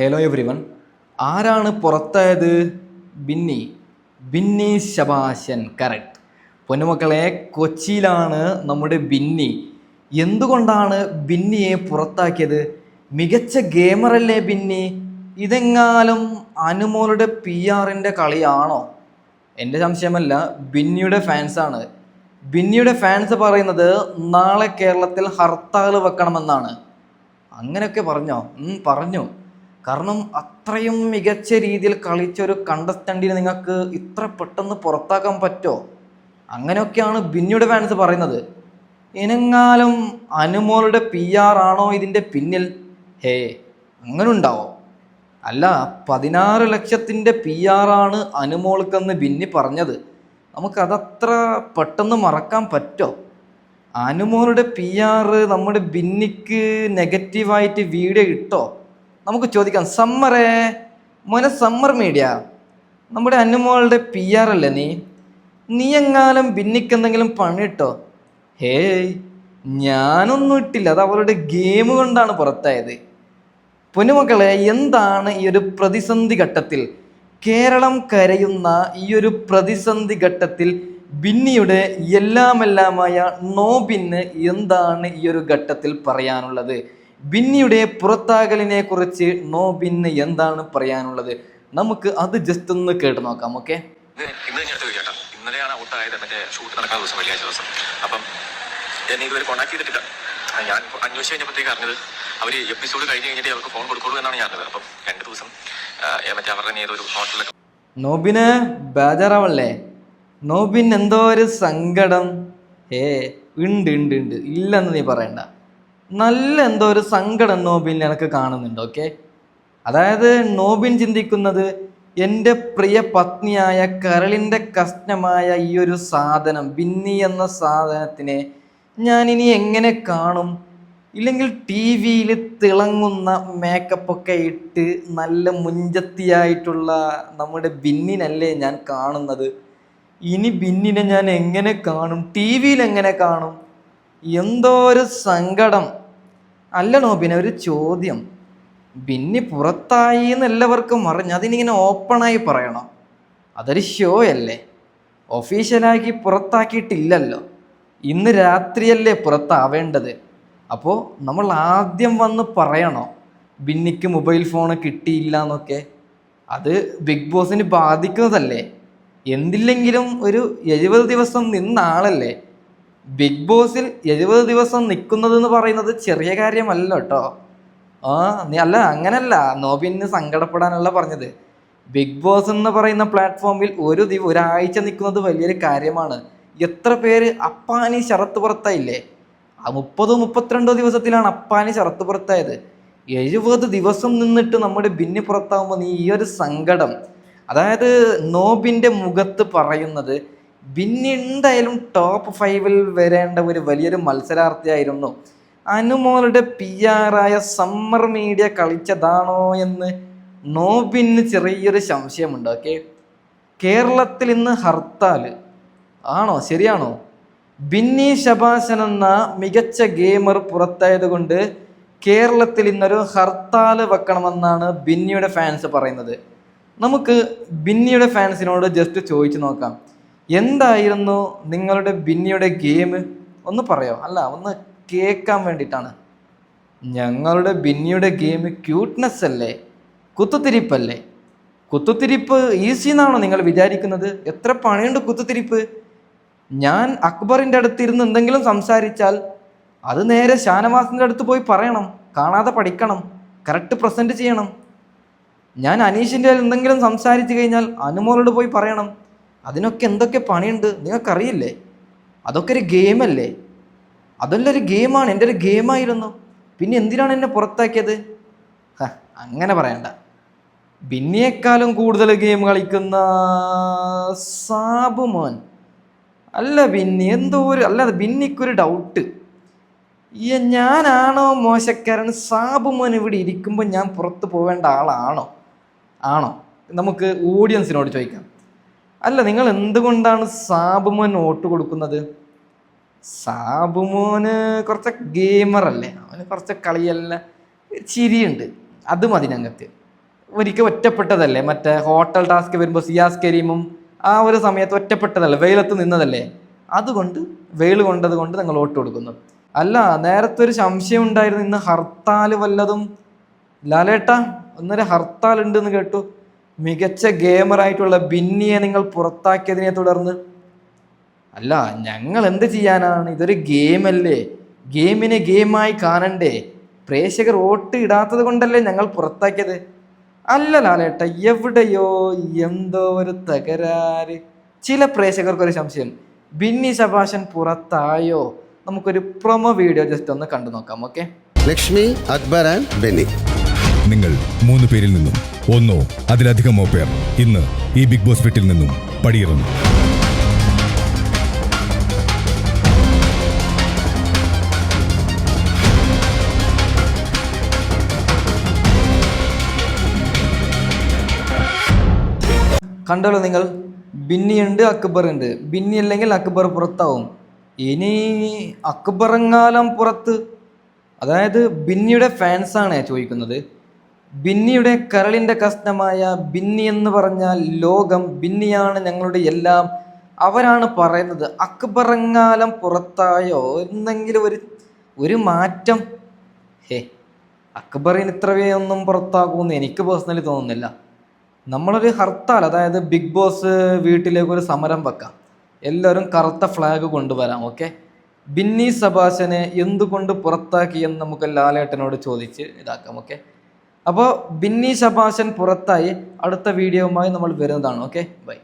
Hello every one ആരാണ് പുറത്തായത്? ബിന്നി. ബിന്നി ശബാശൻ കറക്റ്റ് പൊന്നുമക്കളെ കൊച്ചിയിലാണ് നമ്മുടെ ബിന്നി. എന്തുകൊണ്ടാണ് ബിന്നിയെ പുറത്താക്കിയത്? മികച്ച ഗെയിമറല്ലേ ബിന്നി? ഇതെങ്ങാലും അനുമോളുടെ പി ആറിന്റെ കളിയാണോ? എന്റെ സംശയമല്ല ബിന്നിയുടെ ഫാൻസാണ് ബിന്നിയുടെ ഫാൻസ് പറയുന്നത് നാളെ കേരളത്തിൽ ഹർത്താൽ വെക്കണമെന്നാണ്. അങ്ങനെയൊക്കെ പറഞ്ഞോ? പറഞ്ഞു. കാരണം അത്രയും മികച്ച രീതിയിൽ കളിച്ച ഒരു കണ്ടസ്റ്റന്റിനെ നിങ്ങൾക്ക് ഇത്ര പെട്ടെന്ന് പുറത്താക്കാൻ പറ്റോ? അങ്ങനെയൊക്കെയാണ് ബിന്നിയുടെ ഫാൻസ് പറയുന്നത്. ഇനങ്ങാലും അനുമോളുടെ പി ആർ ആണോ ഇതിന്റെ പിന്നിൽ? ഹേ അങ്ങനെ ഉണ്ടാവോ അല്ല പതിനാറ് ലക്ഷത്തിന്റെ പി ആർ ആണ് അനുമോൾക്കെന്ന് ബിന്നി പറഞ്ഞത്. നമുക്കതത്ര പെട്ടെന്ന് മറക്കാൻ പറ്റോ? അനുമോളുടെ പി ആറ് നമ്മുടെ ബിന്നിക്ക് നെഗറ്റീവായിട്ട് വീഡിയോ ഇട്ടോ? നമുക്ക് ചോദിക്കാം സമ്മറേ മോനെ സമ്മർ മീഡിയ നമ്മുടെ അനുമോളുടെ പി ആർ അല്ലേ നീ? നീ എങ്ങാനും ഭിന്നിക്കെന്തെങ്കിലും പണിട്ടോ ഹേയ് ഞാനൊന്നും ഇട്ടില്ല അത് അവളുടെ ഗെയിം കൊണ്ടാണ് പുറത്തായത്. പൊന്നുമക്കളെ എന്താണ് ഈ ഒരു പ്രതിസന്ധി ഘട്ടത്തിൽ? കേരളം കരയുന്ന ഈ ഒരു പ്രതിസന്ധി ഘട്ടത്തിൽ ബിന്നിയുടെ എല്ലാമെല്ലാമായ നോബിന് എന്താണ് ഈ ഒരു ഘട്ടത്തിൽ പറയാനുള്ളത്? ബിന്നിയുടെ പുറത്താകലിനെ കുറിച്ച് നോ ബിന്ന് എന്താണ് പറയാനുള്ളത്? നമുക്ക് അത് ജസ്റ്റ് ഒന്ന് കേട്ട് നോക്കാം ഓക്കെ ഇന്നലെയാണ് ഔട്ടായത് മറ്റേ ഷൂട്ട് നടക്കുന്ന ദിവസം വെള്ളിയാഴ്ച ദിവസം. അപ്പം എന്നെ ഇതുവരെ കോൺടാക്ട് ചെയ്തിട്ടില്ല. ആ, ഞാൻ അന്വേഷിച്ച് കഴിഞ്ഞപ്പോഴത്തേക്ക് അറിഞ്ഞത് അവർ എപ്പിസോഡ് കഴിഞ്ഞ് കഴിഞ്ഞിട്ട് അവർക്ക് ഫോൺ കൊടുക്കുള്ളൂ എന്നാണ് ഞാൻ അറിഞ്ഞത്. അപ്പം രണ്ട് ദിവസം ആ, ഏ, മറ്റേ അവരുടെ ഏതൊരു ഹോട്ടലിലൊക്കെ നോബിന് ബേജാറാവല്ലേ? നോബിൻ എന്തോ ഒരു സങ്കടം. ഏ ഉണ്ട് ഉണ്ട് ഉണ്ട്. ഇല്ലെന്ന് നീ പറയണ്ട. നല്ല എന്തോ ഒരു സങ്കടം നോബിൻ എനിക്ക് കാണുന്നുണ്ട് ഓക്കെ അതായത് നോബിൻ ചിന്തിക്കുന്നത് എന്റെ പ്രിയ പത്നിയായ കരളിന്റെ കഷ്ണമായ ഈ ഒരു സാധനം ബിന്നി എന്ന സാധനത്തിനെ ഞാൻ ഇനി എങ്ങനെ കാണും? ഇല്ലെങ്കിൽ ടി വിയിൽ തിളങ്ങുന്ന മേക്കപ്പൊക്കെ ഇട്ട് നല്ല മുഞ്ചത്തിയായിട്ടുള്ള നമ്മുടെ ബിന്നിനല്ലേ ഞാൻ കാണുന്നത്? ഇനി ബിന്നിനെ ഞാൻ എങ്ങനെ കാണും? ടി വിയിൽ എങ്ങനെ കാണും? എന്തോ ഒരു സങ്കടം. അല്ല നോബിനെ ഒരു ചോദ്യം. ബിന്നി പുറത്തായി എന്ന് എല്ലാവർക്കും അറിഞ്ഞു. അതിനിങ്ങനെ ഓപ്പണായി പറയണം. അതൊരു ഷോ അല്ലേ? ഒഫീഷ്യലാക്കി പുറത്താക്കിയിട്ടില്ലല്ലോ. ഇന്ന് രാത്രിയല്ലേ പുറത്താവേണ്ടത്? അപ്പോൾ നമ്മൾ ആദ്യം വന്ന് പറയണോ? ബിന്നിക്ക് മൊബൈൽ ഫോൺ കിട്ടിയില്ല എന്നൊക്കെ? അത് ബിഗ് ബോസിന് ബാധിക്കുന്നതല്ലേ? എന്തില്ലെങ്കിലും ഒരു എഴുപത് ദിവസം നിന്ന ആളല്ലേ? ബിഗ് ബോസിൽ എഴുപത് ദിവസം നിൽക്കുന്നത് എന്ന് പറയുന്നത് ചെറിയ കാര്യമല്ല കേട്ടോ. ആ നീ അല്ല അങ്ങനല്ല. നോബിന് സങ്കടപ്പെടാനല്ല പറഞ്ഞത്. ബിഗ് ബോസ് എന്ന് പറയുന്ന പ്ലാറ്റ്ഫോമിൽ ഒരു ദിവ ഒരാഴ്ച നിൽക്കുന്നത് വലിയൊരു കാര്യമാണ്. എത്ര പേര് അപ്പാനി ശരത്ത് പുറത്തായില്ലേ? ആ മുപ്പതോ മുപ്പത്തിരണ്ടോ ദിവസത്തിലാണ് അപ്പാനി ശരത്ത് പുറത്തായത്. എഴുപത് ദിവസം നിന്നിട്ട് നമ്മുടെ ബിന്നി പുറത്താകുമ്പോൾ നീ ഈ ഒരു സങ്കടം. അതായത് നോബിന്റെ മുഖത്ത് പറയുന്നത് ബിന്നി എന്തായാലും ടോപ്പ് ഫൈവിൽ വരേണ്ട ഒരു വലിയൊരു മത്സരാർത്ഥിയായിരുന്നു അനുമോളുടെ പി ആറായ സമ്മർ മീഡിയ കളിച്ചതാണോ എന്ന് നോബിന് ചെറിയൊരു സംശയമുണ്ട് ഓക്കെ കേരളത്തിൽ ഇന്ന് ഹർത്താൽ ആണോ? ശരിയാണോ? ബിന്നി ശബാസൻ എന്ന മികച്ച ഗെയിമർ പുറത്തായതുകൊണ്ട് കേരളത്തിൽ ഇന്നൊരു ഹർത്താൽ വെക്കണമെന്നാണ് ബിന്നിയുടെ ഫാൻസ് പറയുന്നത്. നമുക്ക് ബിന്നിയുടെ ഫാൻസിനോട് ജസ്റ്റ് ചോദിച്ചു നോക്കാം. എന്തായിരുന്നു നിങ്ങളുടെ ബിന്നിയുടെ ഗെയിം? ഒന്ന് പറയോ? അല്ല ഒന്ന് കേൾക്കാൻ വേണ്ടിയിട്ടാണ്. ഞങ്ങളുടെ ബിന്നിയുടെ ഗെയിം ക്യൂട്ട്നെസ് അല്ലേ? കുത്തുത്തിരിപ്പല്ലേ കുത്തുത്തിരിപ്പ് ഈസി എന്നാണോ നിങ്ങൾ വിചാരിക്കുന്നത്? എത്ര പണിയുണ്ട് കുത്തുത്തിരിപ്പ് ഞാൻ അക്ബറിന്റെ അടുത്തിരുന്ന് എന്തെങ്കിലും സംസാരിച്ചാൽ അത് നേരെ ഷാനവാസിന്റെ അടുത്ത് പോയി പറയണം. കാണാതെ പഠിക്കണം. കറക്റ്റ് പ്രസന്റ് ചെയ്യണം. ഞാൻ അനീഷിന്റെ എന്തെങ്കിലും സംസാരിച്ചു കഴിഞ്ഞാൽ അനുമോളോട് പോയി പറയണം. അതിനൊക്കെ എന്തൊക്കെ പണിയുണ്ട്? നിങ്ങൾക്കറിയില്ലേ? അതൊക്കെ ഒരു ഗെയിമല്ലേ അതല്ല ഒരു ഗെയിമാണ് എന്റെ ഒരു ഗെയിമായിരുന്നു പിന്നെ എന്തിനാണ് എന്നെ പുറത്താക്കിയത്? അങ്ങനെ പറയണ്ട. ബിന്നിയേക്കാളും കൂടുതൽ ഗെയിം കളിക്കുന്ന സാബു മോൻ. അല്ല ബിന്നി എന്തോ ഒരു അല്ല ബിന്നിക്കൊരു ഡൗട്ട് ഈ ഞാനാണോ മോശക്കാരൻ? സാബു മോൻ ഇവിടെ ഇരിക്കുമ്പോൾ ഞാൻ പുറത്ത് പോവേണ്ട ആളാണോ? ആണോ? നമുക്ക് ഓഡിയൻസിനോട് ചോദിക്കാം. അല്ല നിങ്ങൾ എന്തുകൊണ്ടാണ് സാബുമോൻ വോട്ട് കൊടുക്കുന്നത്? സാബുമോന് കുറച്ച് ഗെയിമറല്ലേ അവന് കുറച്ച് കളിയല്ല. ചിരിയുണ്ട്. അത് മതി ഞങ്ങൾക്ക് ഒരിക്കൽ ഒറ്റപ്പെട്ടതല്ലേ? മറ്റേ ഹോട്ടൽ ടാസ്ക് വരുമ്പോൾ സിയാസ് കരീമും ആ ഒരു സമയത്ത് ഒറ്റപ്പെട്ടതല്ലേ? വെയിലത്ത് നിന്നതല്ലേ? അതുകൊണ്ട് വെയിൽ കൊണ്ടത് കൊണ്ട് നിങ്ങൾ വോട്ട് കൊടുക്കുന്നു. അല്ല നേരത്തെ ഒരു സംശയം ഉണ്ടായിരുന്നു. ഇന്ന് ഹർത്താൽ വല്ലതും? ലാലേട്ട ഒന്നൊരു ഹർത്താൽ ഉണ്ടെന്ന് കേട്ടു. മികച്ച ഗെയിമറായിട്ടുള്ള ബിന്നിയെ നിങ്ങൾ പുറത്താക്കിയതിനെ തുടർന്ന്? അല്ല ഞങ്ങൾ എന്ത് ചെയ്യാനാണ്? ഇതൊരു ഗെയിമല്ലേ. ഗെയിമിനെ ഗെയിമായി കാണണ്ടേ. പ്രേക്ഷകർ വോട്ട് ഇടാത്തത് കൊണ്ടല്ലേ ഞങ്ങൾ പുറത്താക്കിയത്? അല്ല ലാലേട്ട എവിടെയോ എന്തോ ഒരു തകരാറ്. ചില പ്രേക്ഷകർക്കൊരു സംശയം. ബിന്നി സഭാഷൻ പുറത്തായോ? നമുക്കൊരു പ്രൊമോ വീഡിയോ ജസ്റ്റ് ഒന്ന് കണ്ടു നോക്കാം ഓക്കെ ലക്ഷ്മി അക്ബർ ആൻഡ് ബെന്നി. നിങ്ങൾ മൂന്ന് പേരിൽ നിന്നും ഒന്നോ അതിലധികമോ പേർ ഇന്ന് ഈ ബിഗ് ബോസ് വീട്ടിൽ നിന്നും പടിയിറങ്ങും. കണ്ടല്ലോ നിങ്ങൾ? ബിന്നിയുണ്ട് അക്ബർ ഉണ്ട് ബിന്നി അല്ലെങ്കിൽ അക്ബർ പുറത്താവും. ഇനി അക്ബറങ്ങാലം പുറത്ത്. അതായത് ബിന്നിയുടെ ഫാൻസാണ് ചോദിക്കുന്നത്. ബിന്നിയുടെ കരളിന്റെ കഷ്ണമായ ബിന്നി എന്ന് പറഞ്ഞാൽ ലോകം ബിന്നിയാണ് ഞങ്ങളുടെ എല്ലാം. അവരാണ് പറയുന്നത് അക്ബറങ്ങാലം പുറത്തായോ? എന്തെങ്കിലും ഒരു ഒരു മാറ്റം. ഹേ അക്ബറിന് ഇത്രയൊന്നും പുറത്താക്കുമെന്ന് എനിക്ക് പേഴ്സണലി തോന്നുന്നില്ല. നമ്മളൊരു ഹർത്താൽ അതായത് ബിഗ് ബോസ് വീട്ടിലേക്ക് ഒരു സമരം വെക്കാം. എല്ലാവരും കറുത്ത ഫ്ലാഗ് കൊണ്ടുവരാം ഓക്കെ ബിന്നി സബാഷനെ എന്തുകൊണ്ട് പുറത്താക്കി എന്ന് നമുക്ക് ലാലേട്ടനോട് ചോദിച്ച് ഇതാക്കാം ഓക്കെ അപ്പോൾ ബിന്നി ശബാശൻ പുറത്തായി അടുത്ത വീഡിയോവുമായി നമ്മൾ വരുന്നതാണ്. Okay bye